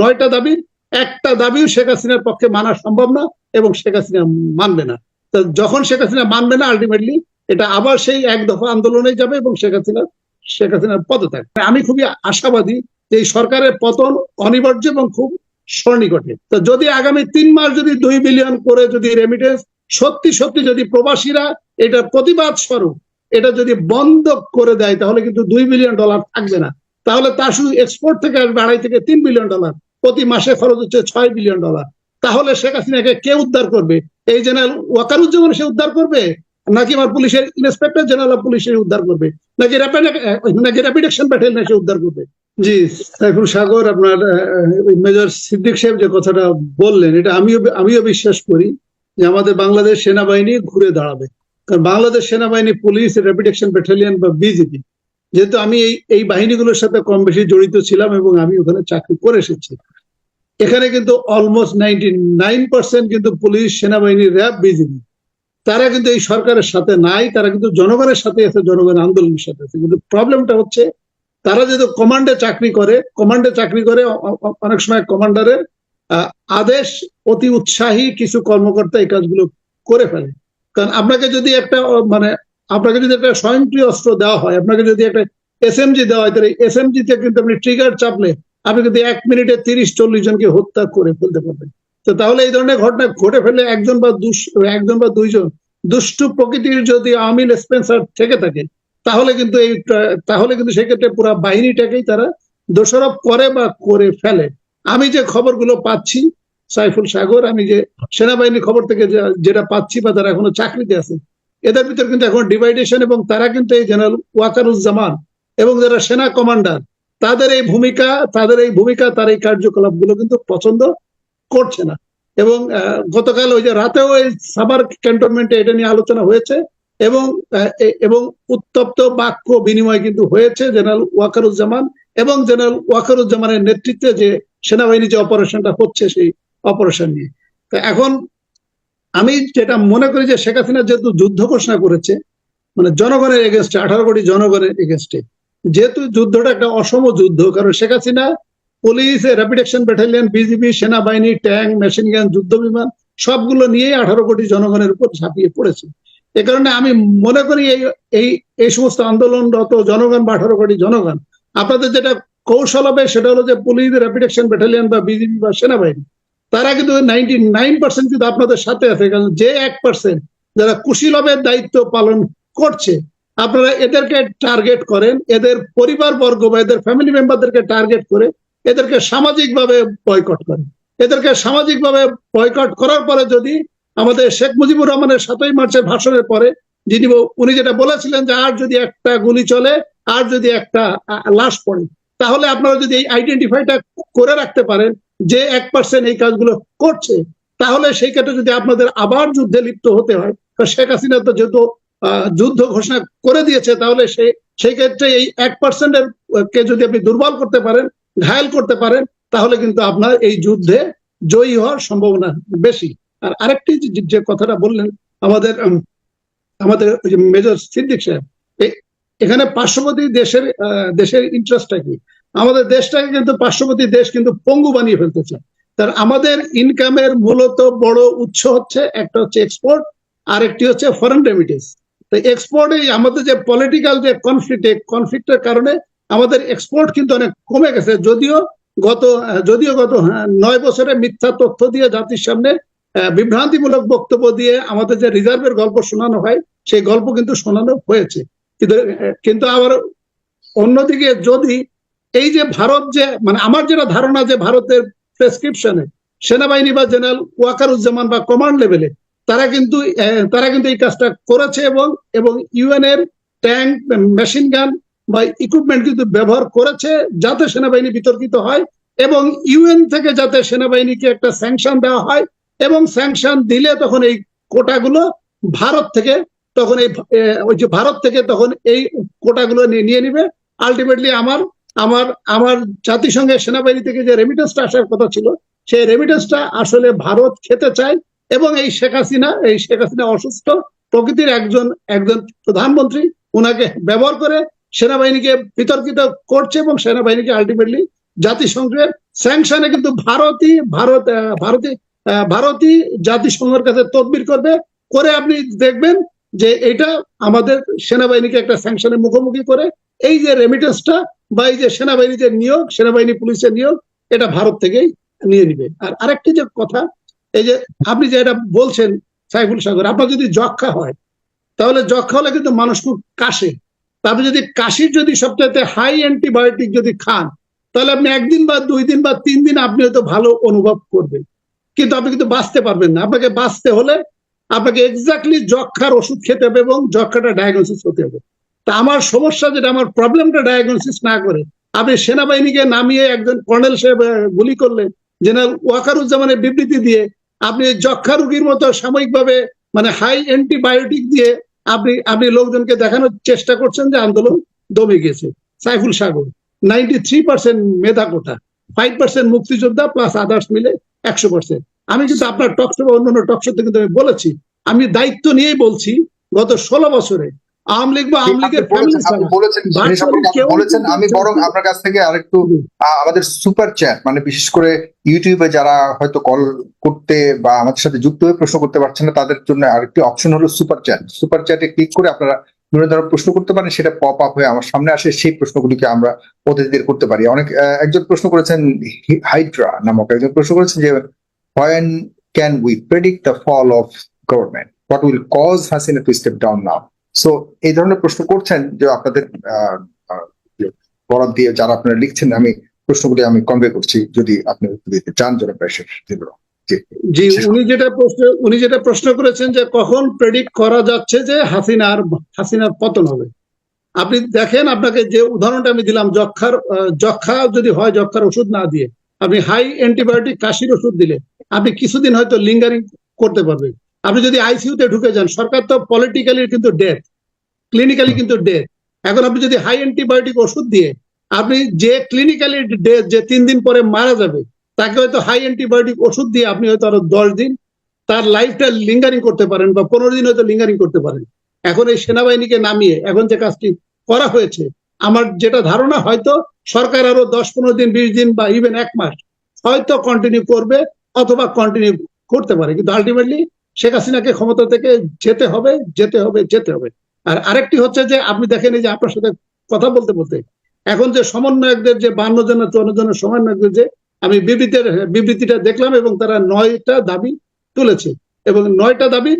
নয়টা দাবির একটা দাবিও শেখ হাসিনার পক্ষে মানা সম্ভব না এবং শেখ হাসিনা মানবে না। তো যখন শেখ হাসিনা মানবে না আলটিমেটলি এটা আবার সেই এক দফা আন্দোলনে যাবে এবং শেখ হাসিনা, শেখ হাসিনার পদত্যাগ। আমি খুবই আশাবাদী যে এই সরকারের পতন অনিবার্য এবং খুব স্বর্ণিকটে। তো যদি আগামী তিন মাস যদি দুই বিলিয়ন করে যদি রেমিটেন্স সত্যি সত্যি যদি প্রবাসীরা এটা প্রতিবাদ স্বরূপ, এটা যদি বন্ধ করে দেয়, তাহলে কিন্তু দুই বিলিয়ন ডলার থাকবে না। তাহলে তা শুধু এক্সপোর্ট থেকে আসবে আড়াই থেকে তিন বিলিয়ন ডলার প্রতি মাসে খরচ হচ্ছে ছয় বিলিয়ন ডলার তাহলে শেখ হাসিনাকে কে উদ্ধার করবে? এই জেনারেল ওয়াকারুজ্জামান সে উদ্ধার করবে? নাকি আমার পুলিশের ইন্সপেক্টর জেনারেল অফ পুলিশ উদ্ধার করবে? নাকি নাকি র্যাপিড অ্যাকশন ব্যাটালিয়ন সে উদ্ধার করবে? জি, সাইফুল সাগর, আপনার মেজর সিদ্দিক সাহেব যে কথাটা বললেন, এটা আমিও আমিও বিশ্বাস করি যে আমাদের বাংলাদেশ সেনাবাহিনী ঘুরে দাঁড়াবে। কারণ বাংলাদেশ সেনাবাহিনী, পুলিশ র্যাপিড অ্যাকশন ব্যাটালিয়ন বা বিজেপি যেহেতু আমি এই এই বাহিনীগুলোর সাথে কম বেশি জড়িত ছিলাম এবং আমি ওখানে চাকরি করে এসেছি। এখানে কিন্তু অলমোস্ট নাইনটি নাইন পার্সেন্ট কিন্তু পুলিশ, সেনাবাহিনী, র্যাব বিজেপি তারা কিন্তু এই সরকারের সাথে নাই, তারা কিন্তু জনগণের সাথে আছে জনগণের আন্দোলনের সাথে আছে। কিন্তু প্রবলেমটা হচ্ছে, তারা যেহেতু কমান্ডে চাকরি করে কমান্ডে চাকরি করে অনেক সময় কমান্ডারের আদেশ অতি উৎসাহী কিছু কর্মকর্তা এই কাজগুলো করে ফেলে। কারণ আপনাকে যদি একটা মানে আপনাকে যদি একটা স্বয়ংক্রিয় অস্ত্র দেওয়া হয়, আপনাকে যদি একটা এসএমজি দেওয়া হয়, তাহলে এসএমজি তে কিন্তু আপনি ট্রিগার চাপলে আপনি কিন্তু এক মিনিটে তিরিশ, চল্লিশ জনকে হত্যা করে ফেলতে পারবেন। তো তাহলে এই ধরনের ঘটনা ঘটে ফেললে একজন বা একজন বা দুইজন দুষ্টু প্রকৃতির যদি আমিল স্পেন্সার থেকে থাকে, তাহলে কিন্তু এই তাহলে কিন্তু সেক্ষেত্রে পুরো বাহিনীটাকেই তারা দোষারোপ করে বা করে ফেলে। আমি যে খবরগুলো পাচ্ছি, সাইফুল সাগর, আমি যে সেনাবাহিনীর খবর থেকে যেটা পাচ্ছি বা তারা এখনও চাকরিতে আছে এদের ভিতরে কিন্তু এখন ডিভাইডেশন এবং তারা কিন্তু এই জেনারেল ওয়াকারুজ্জামান এবং যারা সেনা কমান্ডার তাদের এই ভূমিকা, তাদের এই ভূমিকা, তার এই কার্যকলাপগুলো কিন্তু পছন্দ করছে না। এবং গতকাল ওই যে রাতেও এই সাবার ক্যান্টনমেন্টে এটা নিয়ে আলোচনা হয়েছে এবং এবং উত্তপ্ত বাক্য বিনিময় কিন্তু হয়েছে জেনারেল ওয়াকারুজ্জামান এবং জেনারেল ওয়াকারুজ্জামানের নেতৃত্বে যে সেনাবাহিনী যে অপারেশনটা হচ্ছে সেই অপারেশন নিয়ে। এখন আমি যেটা মনে করি যে শেখ হাসিনা যেহেতু যুদ্ধ ঘোষণা করেছে মানে জনগণের এগেনস্টে আঠারো কোটি জনগণের এগেনস্টে যেহেতু যুদ্ধটা একটা অসম যুদ্ধ, কারণ Sheikh Hasina police rapid action battalion BGB সেনাবাহিনী ট্যাঙ্ক মেশিন গান যুদ্ধ বিমান, সবগুলো নিয়ে আঠারো কোটি জনগণের উপর ঝাঁপিয়ে পড়েছে। এ কারণে আমি মনে করি এই এই এই সমস্ত আন্দোলনরত জনগণ বা আঠারো কোটি জনগণ, আপনাদের যেটা কৌশল হবে সেটা হলো যে পুলিশ র্যাপিড অ্যাকশন ব্যাটালিয়ন বা বিজিবি বা সেনাবাহিনী তারা কিন্তু নাইনটি নাইন পার্সেন্ট কিন্তু আপনাদের সাথে আছে, কারণ যে এক পার্সেন্ট যারা কুশীলবের দায়িত্ব পালন করছে, আপনারা এদেরকে টার্গেট করেন, এদের পরিবার বর্গ বা এদের ফ্যামিলি মেম্বারদেরকে টার্গেট করে এদেরকে সামাজিকভাবে বয়কট করেন। এদেরকে সামাজিকভাবে বয়কট করার পরে যদি আমাদের শেখ মুজিবুর রহমানের সাতই মার্চের ভাষণের পরে যিনি উনি যেটা বলেছিলেন যে আর যদি একটা গুলি চলে, আর যদি একটা লাশ পড়ে, তাহলে আপনারা যদি এই আইডেন্টিফাইটা করে রাখতে পারেন যে এক পার্সেন্ট এই কাজগুলো করছে, তাহলে সেই ক্ষেত্রে যদি আপনাদের আবার যুদ্ধে লিপ্ত হতে হয় শেখ হাসিনা তো যেহেতু যুদ্ধ ঘোষণা করে দিয়েছে, তাহলে সেই সেই ক্ষেত্রে এই এক পার্সেন্টের কে যদি আপনি দুর্বল করতে পারেন, ঘায়াল করতে পারেন, তাহলে কিন্তু আপনার এই যুদ্ধে জয়ী হওয়ার সম্ভাবনা বেশি। আর আরেকটি যে- কথাটা বললেন আমাদের আমাদের মেজর সিদ্দিক সাহেব এখানে পার্শ্ববর্তী দেশের দেশের ইন্টারেস্টটা কি? আমাদের দেশটাকে কিন্তু পার্শ্ববর্তী দেশ কিন্তু পঙ্গু বানিয়ে ফেলতেছে তার আমাদের ইনকামের মূলত বড় উৎস হচ্ছে একটা হচ্ছে এক্সপোর্ট আর একটি হচ্ছে ফরেন রেমিটেন্স তো এক্সপোর্টে আমাদের যে পলিটিক্যাল যে কনফ্লিক্ট কনফ্লিক্টের কারণে আমাদের এক্সপোর্ট কিন্তু অনেক কমে গেছে। যদিও গত যদিও গত হ্যাঁ, নয় বছরে মিথ্যা তথ্য দিয়ে জাতির সামনে বিভ্রান্তিমূলক বক্তব্য দিয়ে আমাদের যে রিজার্ভের গল্প শোনানো হয় সেই গল্প কিন্তু শোনানো হয়েছে। কিন্তু কিন্তু আবার অন্যদিকে যদি এই যে ভারত যে মানে আমার যেটা ধারণা যে ভারতের প্রেসক্রিপশনে সেনাবাহিনী বা জেনারেল ওয়াকারুজ্জামান বা কমান্ড লেভেলে তারা কিন্তু তারা কিন্তু এই কাজটা করেছে এবং এবং ইউএন এর ট্যাঙ্ক মেশিন গান বা ইকুইপমেন্ট কিন্তু ব্যবহার করেছে যাতে সেনাবাহিনী বিতর্কিত হয় এবং ইউএন থেকে যাতে সেনাবাহিনীকে একটা স্যাংশন দেওয়া হয় এবং স্যাংশন দিলে তখন এই কোটাগুলো ভারত থেকে তখন এই ওই যে ভারত থেকে তখন এই কোটাগুলো নিয়ে নিয়ে নিবে। আলটিমেটলি আমার আমার আমার জাতিসংঘের সেনাবাহিনী থেকে যে রেমিটেন্সটা আসার কথা ছিল সেই রেমিটেন্সটা আসলে ভারত খেতে চায় এবং এই শেখ হাসিনা এই শেখ হাসিনা অসুস্থ প্রকৃতির একজন একজন প্রধানমন্ত্রী উনাকে ব্যবহার করে সেনাবাহিনীকে বিতর্কিত করছে এবং সেনাবাহিনীকে আলটিমেটলি জাতিসংঘের স্যাংশনে কিন্তু ভারতই ভারত আহ, ভারতই জাতিসংঘের কাছে তদবির করবে। করে আপনি দেখবেন যে এটা আমাদের সেনাবাহিনীকে একটা স্যাংশনের মুখোমুখি করে এই যে রেমিটেন্সটা বা এই যে সেনাবাহিনীতে নিয়োগ, সেনাবাহিনী পুলিশের নিয়োগ, এটা ভারত থেকেই নিয়ে নিবে। আর আরেকটি যে কথা, এই যে আপনি যে এটা বলছেন সাইফুল সাগর, আপনার যদি যক্ষা হয়, তাহলে যক্ষা হলে কিন্তু মানুষ খুব কাশে। তারপরে যদি কাশির যদি সবচাইতে হাই অ্যান্টিবায়োটিক যদি খান, তাহলে আপনি একদিন বা দুই দিন বা তিন দিন আপনি হয়তো ভালো অনুভব করবেন। কিন্তু আপনি কিন্তু বাঁচতে পারবেন না। আপনাকে বাঁচতে হলে আপনাকে এক্স্যাক্টলি যক্ষার ওষুধ খেতে হবে এবং যক্ষাটা ডায়াগনোসিস হতে হবে। তা আমার সমস্যা যেটা, আমার প্রবলেমটা ডায়াগনোসিস না করে, আপনি সেনাবাহিনীকে নামিয়ে একজন কর্নেল সাহেব গুলি করলেন, জেনারেল ওয়াকারুজ্জামানের বিবৃতি দিয়ে আপনি যক্ষা রোগীর মতো সাময়িকভাবে মানে হাই অ্যান্টিবায়োটিক দিয়ে আপনি আপনি লোকজনকে দেখানোর চেষ্টা করছেন যে আন্দোলন দমে গেছে। Saiful Sagar ninety three percent মেধা কোটা ফাইভ পার্সেন্ট মুক্তিযোদ্ধা প্লাস আদার্স মিলে একশো পার্সেন্ট আমি কিন্তু আপনার টকশো বা অন্যান্য টকশোতে কিন্তু আমি বলেছি, আমি দায়িত্ব নিয়েই বলছি, গত ষোলো বছরে আওয়ামী লীগ বা আওয়ামী লীগের বলেছেন- আমি বরং আপনার কাছ থেকে আরেকটু আমাদের সুপার চ্যাট মানে বিশেষ করে ইউটিউবে যারা হয়তো কল করতে বা আমাদের সাথে যুক্ত হয়ে প্রশ্ন করতে পারছেন না তাদের জন্য আরেকটি অপশন হলো সুপার চ্যাট সুপার চ্যাটে ক্লিক করে আপনারা বিভিন্ন ধরনের প্রশ্ন করতে পারেন সেটা পপ আপ হয়ে আমার সামনে আসে সেই প্রশ্নগুলিকে আমরা অতিথিদের করতে পারি। অনেক একজন প্রশ্ন করেছেন হাইড্রা নামক একজন প্রশ্ন করেছেন যে when can we predict the fall of government? What will cause Hasina to step down now? So এই ধরনের প্রশ্ন করছেন যে আপনাদের বরাদ দিয়ে যারা আপনারা লিখছেন, আমি প্রশ্নগুলি আমি কনভে করছি, যদি আপনি উত্তর দিতে চান, জনাব জি। উনি যেটা প্রশ্ন, উনি যেটা প্রশ্ন করেছেন যে কখন প্রেডিক্ট করা যাচ্ছে যে হাসিনার হাসিনার পতন হবে। আপনি দেখেন, আপনাকে যে উদাহরণটা আমি দিলাম যক্ষার যক্ষা যদি হয় যক্ষার ওষুধ না দিয়ে, আপনি হাই অ্যান্টিবায়োটিক কাশির ওষুধ দিলে, আপনি কিছুদিন হয়তো লিঙ্গারিং করতে পারবেন। আপনি যদি আইসিইউতে ঢুকে যান, সরকার তো পলিটিক্যালি কিন্তু ডেথ ক্লিনিক্যালি কিন্তু ডেথ এখন আপনি যদি হাই অ্যান্টিবায়োটিক ওষুধ দিয়ে আপনি যে ক্লিনিক্যালি ডেথ যে তিন দিন পরে মারা যাবে, তাকে হয়তো হাই অ্যান্টিবায়োটিক ওষুধ দিয়ে আপনি হয়তো আরও দশ দিন তার লাইফটা লিঙ্গারিং করতে পারেন বা পনেরো দিন হয়তো লিঙ্গারিং করতে পারেন। এখন এই সেনাবাহিনীকে নামিয়ে এখন যে কাজটি করা হয়েছে, আমার যেটা ধারণা হয়তো সরকার আরও দশ, পনেরো দিন, বিশ দিন বা ইভেন এক মাস হয়তো কন্টিনিউ করবে অথবা কন্টিনিউ করতে পারে। কিন্তু আলটিমেটলি শেখ হাসিনাকে ক্ষমতা থেকে যেতে হবে যেতে হবে যেতে হবে। আর আরেকটি হচ্ছে যে, আপনি দেখেন এই যে আপনার সাথে কথা বলতে বলতে, এখন যে সমন্বয়কদের যে বান্ন জনের, চুয়ান্ন জনের সমন্বয়কদের যে, আমি বিবৃতির, বিবৃতিটা দেখলাম এবং তারা নয়টা দাবি তুলেছে। এবং নয়টা দাবি,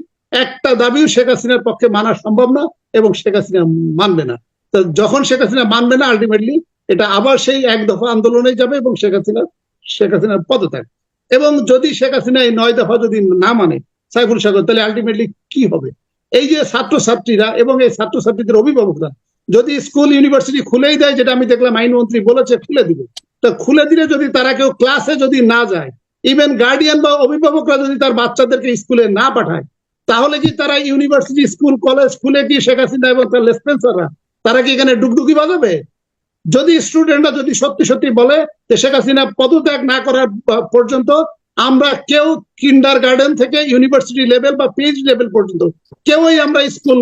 একটা দাবিও শেখ হাসিনার পক্ষে মানা সম্ভব না এবং শেখ হাসিনা মানবে না। তো যখন শেখ হাসিনা মানবে না আলটিমেটলি এটা আবার সেই এক দফা আন্দোলনে যাবে এবং শেখ হাসিনা, শেখ হাসিনার পদত্যাগ। এবং যদি শেখ হাসিনা এই নয় দফা যদি না মানে সাইফুল সাগর তাহলে আলটিমেটলি কি হবে? এই যে ছাত্রছাত্রীরা এবং এই ছাত্রছাত্রীদের অভিভাবকরা যদি স্কুল ইউনিভার্সিটি খুলেই দেয়, যেটা আমি দেখলাম আইনমন্ত্রী বলেছে, খুলে দিবে। তো খুলে দিলে যদি তারা কেউ ক্লাসে যদি না যায় ইভেন গার্ডিয়ান বা অভিভাবকরা যদি তার বাচ্চাদেরকে স্কুলে না পাঠায়, তাহলে কি তারা ইউনিভার্সিটি স্কুল কলেজ খুলে কি শেখ হাসিনা এবং তার লেসপেন্সাররা তারা কি এখানে ডুগডুগি বাজাবে? যদি স্টুডেন্টরা যদি সত্যি সত্যি বলে যে শেখ হাসিনা পদত্যাগ না করার পর্যন্ত আমরা কেউ কিন্ডার গার্ডেন থেকে ইউনিভার্সিটি লেভেল বা পিএইচ লেভেল পর্যন্ত কেউই আমরা স্কুল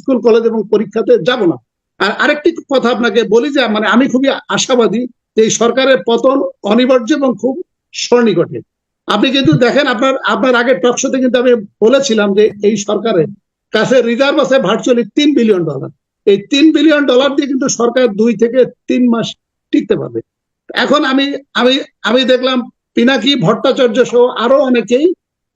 স্কুল কলেজ এবং পরীক্ষাতে যাব না। আর আরেকটি কথা আপনাকে বলি যে মানে আমি খুবই আশাবাদী যে এই সরকারের পতন অনিবার্য এবং খুব সন্নিকটে আপনি কিন্তু দেখেন, আপনার আপনার আগে টকশোতে কিন্তু আমি বলেছিলাম যে এই সরকারের কাছে রিজার্ভ আছে ভার্চুয়ালি তিন বিলিয়ন ডলার এই তিন বিলিয়ন ডলার দিয়ে কিন্তু সরকার দুই থেকে তিন মাস টিকতে পারবে। এখন আমি আমি আমি দেখলাম পিনাকি ভট্টাচার্য সহ আরও অনেকেই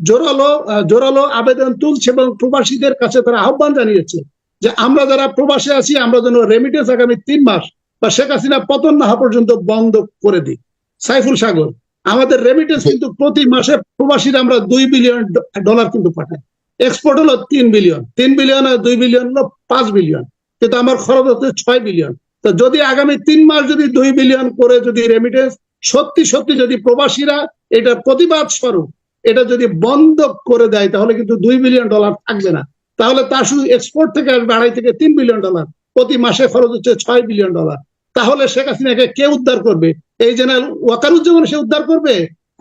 জোরালো জোরালো আবেদন তুলছে এবং প্রবাসীদের কাছে তারা আহ্বান জানিয়েছে যে আমরা যারা প্রবাসে আছি, আমরা যেন রেমিটেন্স আগামী তিন মাস বা শেখ হাসিনা পতন না হওয়া পর্যন্ত বন্ধ করে দিই। সাইফুল সাগর, আমাদের রেমিটেন্স কিন্তু প্রতি মাসে প্রবাসীরা আমরা দুই বিলিয়ন ডলার কিন্তু পাঠাই। এক্সপোর্ট হলো তিন বিলিয়ন তিন বিলিয়ন আর দুই বিলিয়ন হলো পাঁচ বিলিয়ন কিন্তু আমার খরচ হচ্ছে ছয় বিলিয়ন তো যদি আগামী তিন মাস যদি দুই বিলিয়ন করে যদি রেমিটেন্স সত্যি সত্যি যদি প্রবাসীরা এটা প্রতিবাদ স্বরূপ, এটা যদি বন্ধ করে দেয়, তাহলে কিন্তু দুই বিলিয়ন ডলার থাকবে না। তাহলে তা শুধু এক্সপোর্ট থেকে আসবে, আড়াই থেকে তিন বিলিয়ন ডলার প্রতি মাসে খরচ হচ্ছে ছয় বিলিয়ন ডলার তাহলে শেখ হাসিনাকে কে উদ্ধার করবে? এই জেনারেল ওয়াকারুজ্জামান সে উদ্ধার করবে?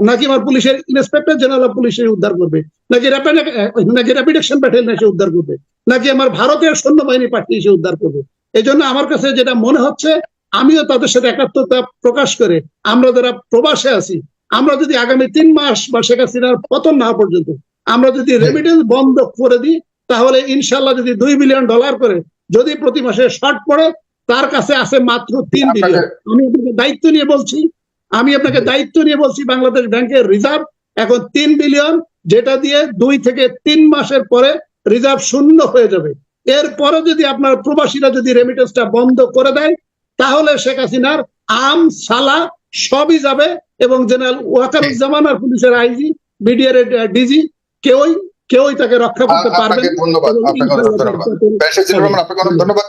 নাকি আমার পুলিশের ইন্সপেক্টর জেনারেল অফ পুলিশ উদ্ধার করবে? নাকি নাকি র্যাপিড অ্যাকশন ব্যাটালিয়ন সে উদ্ধার করবে? নাকি আমার ভারতের সৈন্যবাহিনী পাঠিয়ে সে উদ্ধার করবে? এই জন্য আমার কাছে যেটা মনে হচ্ছে আমিও তাদের সাথে একাত্মতা প্রকাশ করে আমরা যারা প্রবাসে আছি আমরা যদি আগামী তিন মাস বা শেখ হাসিনার পতন না পর্যন্ত আমরা যদি রেমিটেন্স বন্ধ করে দিই তাহলে ইনশাল্লাহ যদি দুই বিলিয়ন ডলার করে যদি প্রতি মাসে শর্ট পড়ে তার কাছে আছে মাত্র তিন বিলিয়ন আমি আপনাকে দায়িত্ব নিয়ে বলছি আমি আপনাকে দায়িত্ব নিয়ে বলছি বাংলাদেশ ব্যাংকের রিজার্ভ এখন তিন বিলিয়ন যেটা দিয়ে দুই থেকে তিন মাসের পরে রিজার্ভ শূন্য হয়ে যাবে। এরপরে যদি আপনার প্রবাসীরা যদি রেমিটেন্সটা বন্ধ করে দেয় তাহলে শেখ হাসিনার আম সালা সবই যাবে এবং জেনারেল ওয়াকারুজ্জামান আর পুলিশের আইজি বিডিআর ডিজি কেউই কেউই তাকে রক্ষা করতে পারবে ধন্যবাদ। আপনাকে অনেক ধন্যবাদ।